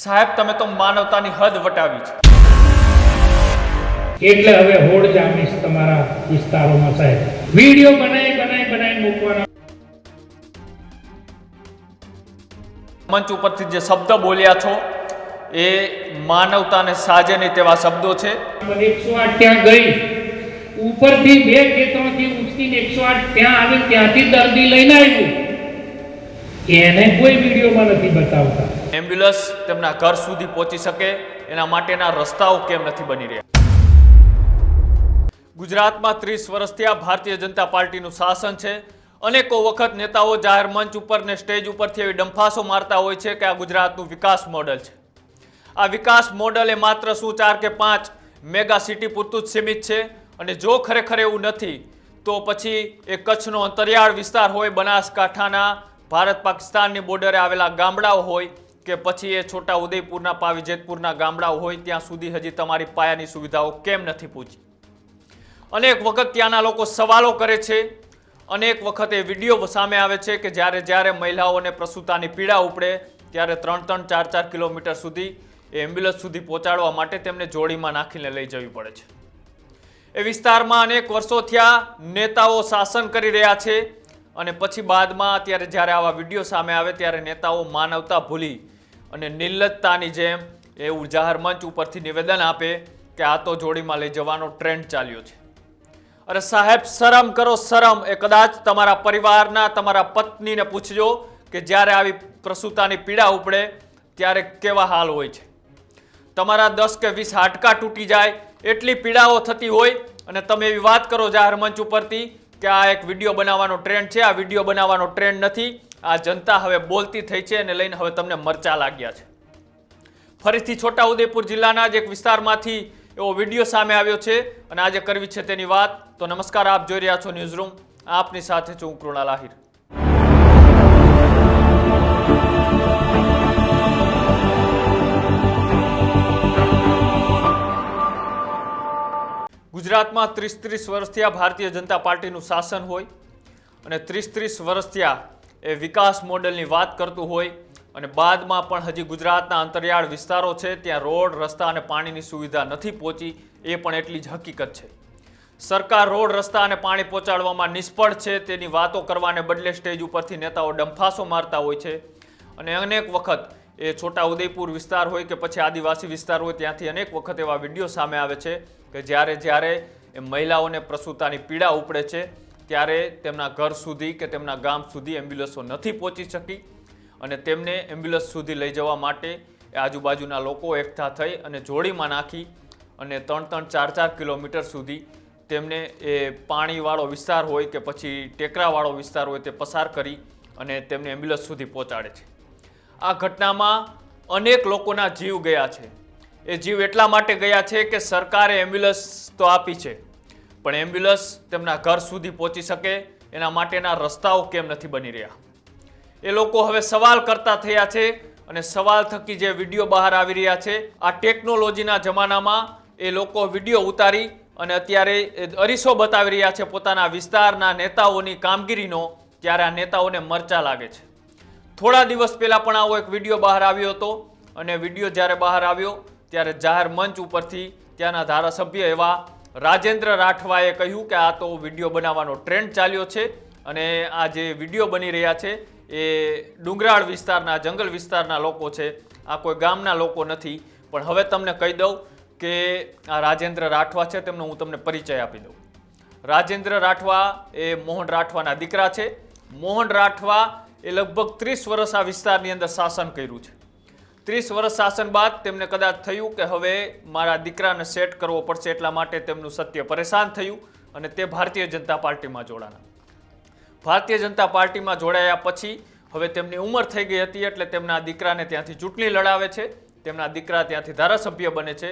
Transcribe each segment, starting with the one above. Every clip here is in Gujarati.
સાહેબ તમે તો માનવતાની હદ વટાવી છે. એટલે હવે હોડ જામીશ તમારા વિસ્તારોમાં સાહેબ. વીડિયો બનાવી બનાવી બનાવી મૂકવાના. મંચ ઉપરથી જે શબ્દ બોલ્યા છો એ માનવતાને સાજે નહીં તેવા શબ્દો છે. એકસો આઠ ત્યાં ગઈ. ઉપરથી બે ખેતરોથી ઉચકીને એકસો આઠ ત્યાં આવી ત્યાંથી દર્દી લઈને આવ્યું. એને કોઈ વિડીયોમાં નથી બતાવતા. એમ્બ્યુલન્સ તેમના ઘર સુધી પહોંચી શકે, એના માટેના રસ્તાઓ કેમ નથી બની રહ્યા? ગુજરાતમાં ત્રીસ વર્ષથી આ ભારતીય જનતા પાર્ટીનું શાસન છે. અનેકો વખત નેતાઓ જાહેર મંચ ઉપર ને સ્ટેજ ઉપરથી એવી ડંફાસો મારતા હોય છે કે આ ગુજરાતનું વિકાસ મોડલ છે. આ વિકાસ મોડલ એ માત્ર શું ચાર કે પાંચ મેગા સિટી પૂરતું જ સીમિત છે? અને જો ખરેખર એવું નથી, તો પછી એ કચ્છનો અંતરિયાળ વિસ્તાર હોય બનાસકાંઠાના, ભારત પાકિસ્તાનની બોર્ડરે આવેલા ગામડાઓ હોય કે પછી એ છોટા ઉદયપુરના પાવી જેતપુરના ગામડાઓ હોય ત્યાં સુધી હજી તમારી પાયાની સુવિધાઓ કેમ નથી પહોંચી અનેક વખત ત્યાંના લોકો સવાલો કરે છે. અનેક વખત એ વીડિયો સામે આવે છે કે જ્યારે જ્યારે મહિલાઓને પ્રસૂતાની પીડા ઉપડે ત્યારે ત્રણ ત્રણ ચાર ચાર કિલોમીટર સુધી એ એમ્બ્યુલન્સ સુધી પહોંચાડવા માટે તેમને જોડીમાં નાખીને લઈ જવી પડે છે. એ વિસ્તારમાં અનેક વર્ષો થયા નેતાઓ શાસન કરી રહ્યા છે અને પછી બાદમાં અત્યારે જ્યારે આવા વીડિયો સામે આવે ત્યારે નેતાઓ માનવતા ભૂલી અને નિલ્લતતાની જેમ એવું જાહેર મંચ ઉપરથી નિવેદન આપે કે આ તો જોડીમાં લઈ જવાનો ટ્રેન્ડ ચાલ્યો છે. અરે સાહેબ, શરમ કરો, શરમ. એ કદાચ તમારા પરિવારના તમારા પત્નીને પૂછજો કે જ્યારે આવી પ્રસૂતાની પીડા ઉપડે ત્યારે કેવા હાલ હોય છે. તમારા દસ કે વીસ હાડકા તૂટી જાય, એટલી પીડાઓ થતી હોય અને તમે એવી વાત કરો જાહેર મંચ ઉપરથી કે આ એક વીડિયો બનાવવાનો ટ્રેન્ડ છે, આ વીડિયો બનાવવાનો ટ્રેન્ડ નથી. આ જનતા હવે બોલતી થઈ છે અને લઈને હવે તમને મરચા લાગ્યા છે. ફરીથી છોટાઉદેપુર જિલ્લાના જ એક વિસ્તારમાંથી એવો વીડિયો સામે આવ્યો છે અને આજે કરવી છે તેની વાત. તો નમસ્કાર, આપ જોઈ રહ્યા છો ન્યૂઝ રૂમ આપની સાથે છું હું કૃણાલ આહિર. ગુજરાતમાં ત્રીસ ત્રીસ વર્ષથી આ ભારતીય જનતા પાર્ટીનું શાસન હોય અને ત્રીસ ત્રીસ વર્ષથી આ એ વિકાસ મોડેલની વાત કરતું હોય અને બાદમાં પણ હજી ગુજરાતના અંતરિયાળ વિસ્તારો છે, ત્યાં રોડ, રસ્તા અને પાણીની સુવિધા નથી પહોંચી, એ પણ એટલી જ હકીકત છે. સરકાર રોડ, રસ્તા અને પાણી પહોંચાડવામાં નિષ્ફળ છે, તેની વાતો કરવાને બદલે સ્ટેજ ઉપરથી નેતાઓ ડંફાસો મારતા હોય છે. અને અનેક વખત એ છોટા ઉદયપુર વિસ્તાર હોય કે પછી આદિવાસી વિસ્તાર હોય, ત્યાંથી અનેક વખત એવા વીડિયો સામે આવે છે કે જ્યારે જ્યારે એ મહિલાઓને પ્રસૂતાની પીડા ઉપડે છે ત્યારે તેમના ઘર સુધી કે તેમના ગામ સુધી એમ્બ્યુલન્સો નથી પહોંચી શકી અને તેમને એમ્બ્યુલન્સ સુધી લઈ જવા માટે આજુબાજુના લોકો એકઠા થઈ અને જોડીમાં નાખી અને ત્રણ ત્રણ ચાર ચાર કિલોમીટર સુધી તેમને એ પાણીવાળો વિસ્તાર હોય કે પછી ટેકરાવાળો વિસ્તાર હોય તે પસાર કરી અને તેમને એમ્બ્યુલન્સ સુધી પહોંચાડે છે. આ ઘટનામાં અનેક લોકોના જીવ ગયા છે. એ જીવ એટલા માટે ગયા છે કે સરકારે એમ્બ્યુલન્સ તો આપી છે. પણ એમ્બ્યુલન્સ તેમના ઘર સુધી પહોંચી શકે, એના માટેના રસ્તાઓ કેમ નથી બની રહ્યા? એ લોકો હવે સવાલ કરતા થયા છે અને સવાલ થકી જે વીડિયો બહાર આવી રહ્યા છે, આ ટેકનોલોજીના જમાનામાં એ લોકો વીડિયો ઉતારી અને અત્યારે અરીસો બતાવી રહ્યા છે પોતાના વિસ્તારના નેતાઓની કામગીરીનો ત્યારે આ નેતાઓને મરચા લાગે છે. થોડા દિવસ પહેલાં પણ આવો એક વીડિયો બહાર આવ્યો હતો અને વીડિયો જ્યારે બહાર આવ્યો, ત્યારે જાહેર મંચ ઉપરથી ત્યાંના ધારાસભ્ય એવા રાજેન્દ્ર રાઠવાએ કહ્યું કે આ તો વીડિયો બનાવવાનો ટ્રેન્ડ ચાલ્યો છે અને આ જે વીડિયો બની રહ્યા છે એ ડુંગરાળ વિસ્તારના, જંગલ વિસ્તારના લોકો છે. આ કોઈ ગામના લોકો નથી. પણ હવે તમને કહી દઉં કે આ રાજેન્દ્ર રાઠવા છે, તેમનો હું તમને પરિચય આપી દઉં. રાજેન્દ્ર રાઠવા એ મોહન રાઠવાના દીકરા છે. મોહન રાઠવા એ લગભગ ત્રીસ વર્ષ આ વિસ્તારની અંદર શાસન કર્યું છે. ત્રીસ વર્ષ શાસન બાદ તેમને કદાચ થયું કે હવે મારા દીકરાને સેટ કરવો પડશે એટલા માટે તેમનું સત્ય પરેશાન થયું અને તે ભારતીય જનતા પાર્ટીમાં જોડાણા ભારતીય જનતા પાર્ટીમાં જોડાયા પછી હવે તેમની ઉંમર થઈ ગઈ હતી એટલે તેમના દીકરાને ત્યાંથી ચૂંટણી લડાવે છે. તેમના દીકરા ત્યાંથી ધારાસભ્ય બને છે.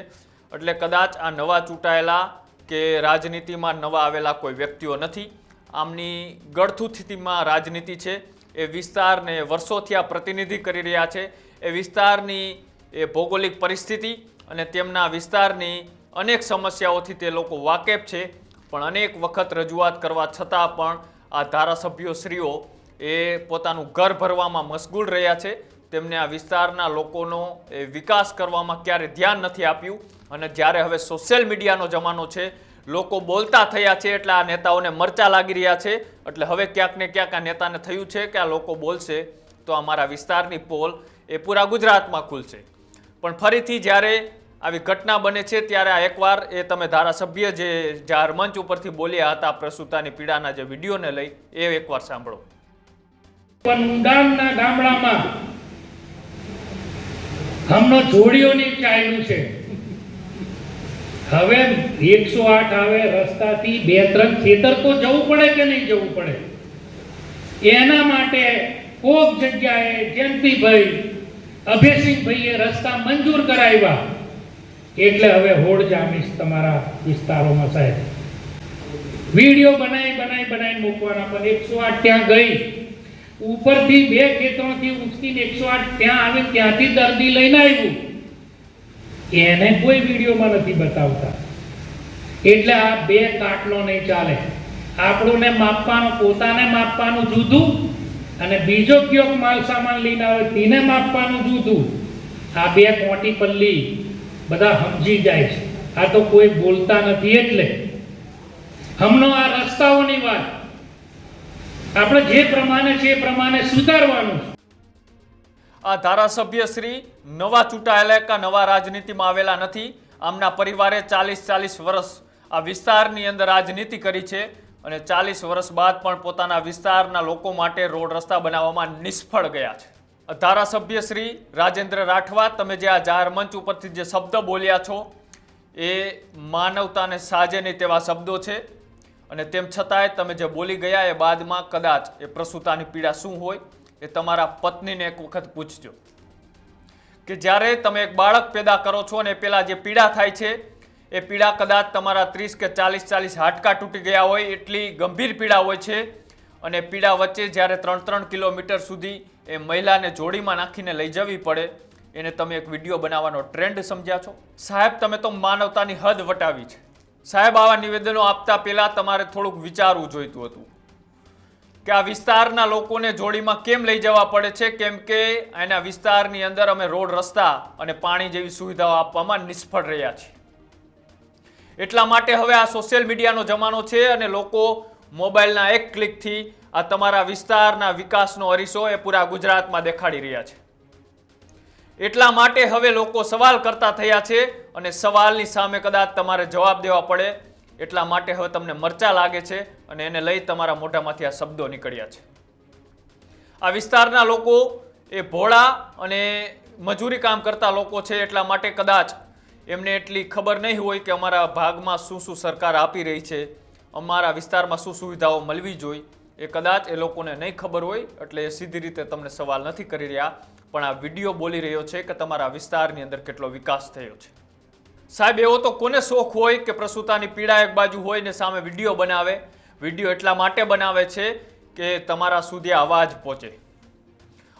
એટલે કદાચ આ નવા ચૂંટાયેલા કે રાજનીતિમાં નવા આવેલા કોઈ વ્યક્તિઓ નથી. આમની ગળથું સ્થિતિમાં રાજનીતિ છે. એ વિસ્તારને વર્ષોથી આ પ્રતિનિધિ કરી રહ્યા છે. એ વિસ્તારની, એ ભૌગોલિક પરિસ્થિતિ અને તેમના વિસ્તારની અનેક સમસ્યાઓથી તે લોકો વાકેફ છે. પણ અનેક વખત રજૂઆત કરવા છતાં પણ આ ધારાસભ્યો શ્રીઓ એ પોતાનું ઘર ભરવામાં મશગુલ રહ્યા છે. તેમને આ વિસ્તારના લોકોનો એ વિકાસ કરવામાં ક્યારે ધ્યાન નથી આપ્યું. અને જ્યારે હવે સોશિયલ મીડિયાનો જમાનો છે, લોકો બોલતા થયા છે એટલે આ નેતાઓને મરચા લાગી રહ્યા છે. એટલે હવે ક્યાંક ને ક્યાંક આ નેતાને થયું છે કે આ લોકો બોલશે. તો અમારા વિસ્તારની પોલ એ પૂરા ગુજરાતમાં ખુલશે પણ ફરીથી જ્યારે આવી ઘટના બને છે, ત્યારે આ એકવાર એ તમે ધારાસભ્ય જે જાહેર મંચ ઉપરથી બોલ્યા હતા, પ્રસૂતાની પીડાના જે વિડીયોને લઈ, એ એકવાર સાંભળો. ઊંડાણના ગામડામાં હમનો જોડીઓની ચાલ્યું છે. હવે એકસો આઠ આવે, રસ્તાથી બે ત્રણ ખેતર તો જવું પડે કે નહીં જવું પડે? એના માટે કોક જગ્યાએ જયંતિભાઈ અભયસિંહભાઈએ રસ્તા મંજૂર કરાવ્યા. એટલે હવે હોડ જામીશ તમારા વિસ્તારોમાં સાહેબ. વીડિયો બનાવી બનાવી બનાવી મૂકવાના, પણ એકસો આઠ ત્યાં ગઈ. ઉપરથી બે ખેતરોથી ઉચકીને એકસો આઠ ત્યાં આવે, ત્યાંથી દર્દી લઈને આવ્યું. એને કોઈ વિડીયોમાં નથી બતાવતા. એટલે આ બે કાટલો નહીં ચાલે. આપણુંને માપવાનું, પોતાને માપવાનું જુદું અને બીજો કયો માલ સામાન લઈને આવે તેને માપવાનું જુદું આ બે કોટી પલ્લી બધા સમજી જાય છે. આ તો કોઈ બોલતા નથી એટલે. હમણો આ રસ્તાઓની વાત. આપણે જે પ્રમાણે છે એ પ્રમાણે સુધારવાનું આ ધારાસભ્ય શ્રી નવા ચૂંટાયેલા કે નવા રાજનીતિમાં આવેલા નથી. આમના પરિવારે ચાલીસ ચાલીસ વર્ષ આ વિસ્તારની અંદર રાજનીતિ કરી છે. અને ચાલીસ વર્ષ બાદ પણ પોતાના વિસ્તારના લોકો માટે રોડ રસ્તા બનાવવામાં નિષ્ફળ ગયા છે. ધારાસભ્ય શ્રી રાજેન્દ્ર રાઠવા, તમે જે આ જાહેર મંચ ઉપરથી જે શબ્દ બોલ્યા છો, એ માનવતાને સાજે નહીં તેવા શબ્દો છે. અને તેમ છતાંય તમે જે બોલી ગયા એ બાદમાં કદાચ એ પ્રસૂતાની પીડા શું હોય એ તમારા પત્નીને એક વખત પૂછજો. કે જ્યારે તમે એક બાળક પેદા કરો છો અને પેલા જે પીડા થાય છે એ પીડા કદાચ તમારા ત્રીસ કે ચાલીસ ચાલીસ હાડકા તૂટી ગયા હોય એટલી ગંભીર પીડા હોય છે. અને પીડા વચ્ચે જ્યારે ત્રણ ત્રણ કિલોમીટર સુધી એ મહિલાને જોડીમાં નાખીને લઈ જવી પડે, એને તમે એક વીડિયો બનાવવાનો ટ્રેન્ડ સમજ્યા છો? સાહેબ, તમે તો માનવતાની હદ વટાવી છે. સાહેબ, આવા નિવેદનો આપતા પહેલાં તમારે થોડુંક વિચારવું જોઈતું હતું. કે આ વિસ્તારના લોકોને જોડીમાં કેમ લઈ જવા પડે છે? કેમ કે એના વિસ્તારની અંદર અમે રોડ, રસ્તા અને પાણી જેવી સુવિધાઓ આપવામાં નિષ્ફળ રહ્યા છીએ. એટલા માટે હવે આ સોશિયલ મીડિયાનો જમાનો છે અને લોકો મોબાઈલના એક ક્લિકથી આ તમારા વિસ્તારના વિકાસનો અરીસો એ પૂરા ગુજરાતમાં દેખાડી રહ્યા છે. એટલા માટે હવે લોકો સવાલ કરતા થયા છે અને સવાલની સામે કદાચ તમારે જવાબ દેવા પડે, એટલા માટે હવે તમને મરચા લાગે છે અને એને લઈ તમારા મોઢામાંથી આ શબ્દો નીકળ્યા છે. આ વિસ્તારના લોકો એ ભોળા અને મજૂરી કામ કરતા લોકો છે, એટલા માટે કદાચ એમને એટલી ખબર નહીં હોય કે અમારા ભાગમાં શું શું સરકાર આપી રહી છે. અમારા વિસ્તારમાં શું સુવિધાઓ મળવી જોઈએ. એ કદાચ એ લોકોને નહીં ખબર હોય, એટલે એ સીધી રીતે તમને સવાલ નથી કરી રહ્યા. પણ આ વીડિયો બોલી રહ્યો છે કે તમારા વિસ્તારની અંદર કેટલો વિકાસ થયો છે. સાહેબ, એવો તો કોને શોખ હોય કે પ્રસૂતાની પીડા એક બાજુ હોય ને સામે વીડિયો બનાવે? વીડિયો એટલા માટે બનાવે છે કે તમારા સુધી અવાજ પહોંચે.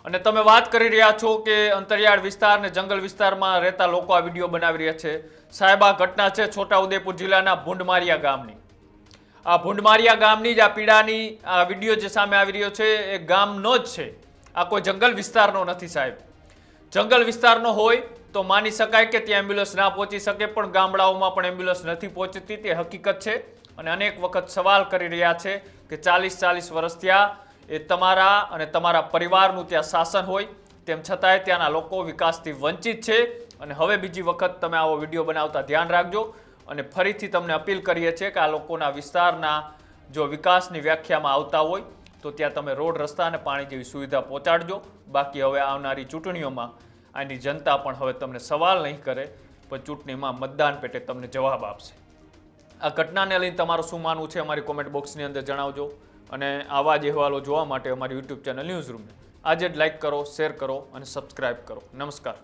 અને તમે વાત કરી રહ્યા છો કે અંતરિયાળ વિસ્તાર અને જંગલ વિસ્તારમાં રહેતા લોકો આ વીડિયો બનાવી રહ્યા છે. સાહેબ, આ ઘટના છે છોટાઉદેપુર જિલ્લાના ભૂંડમારિયા ગામની. આ ભૂંડમારિયા ગામની જ આ પીડાની આ વીડિયો જે સામે આવી રહ્યો છે, એ ગામનો જ છે. આ કોઈ જંગલ વિસ્તારનો નથી સાહેબ. જંગલ વિસ્તારનો હોય તો માની શકાય કે ત્યાં એમ્બ્યુલન્સ ના પહોંચી શકે, પણ ગામડાઓમાં પણ એમ્બ્યુલન્સ નથી પહોંચતી. તે હકીકત છે. અને અનેક વખત સવાલ કરી રહ્યા છે કે ચાલીસ ચાલીસ વર્ષ ત્યાં એ તમારા અને તમારા પરિવારનું ત્યાં શાસન હોય. તેમ છતાંય ત્યાંના લોકો વિકાસથી વંચિત છે. અને હવે બીજી વખત તમે આવો વીડિયો બનાવતા ધ્યાન રાખજો. અને ફરીથી તમને અપીલ કરીએ છીએ કે આ લોકોના વિસ્તારના જો વિકાસની વ્યાખ્યામાં આવતા હોય, તો ત્યાં તમે રોડ, રસ્તા અને પાણી જેવી સુવિધા પહોંચાડજો. બાકી હવે આવનારી ચૂંટણીઓમાં આની જનતા પણ હવે તમને સવાલ નહીં કરે, પણ ચૂંટણીમાં મતદાન પેટે તમને જવાબ આપશે. આ ઘટનાને લઈને તમારું શું માનવું છે? અમારી કોમેન્ટ બોક્સની અંદર જણાવજો. અને આવા જ અહેવાલો જોવા માટે અમારી યુટ્યુબ ચેનલ ન્યૂઝ રૂમને આજે જ લાઈક કરો શેર કરો અને સબસ્ક્રાઇબ કરો. નમસ્કાર.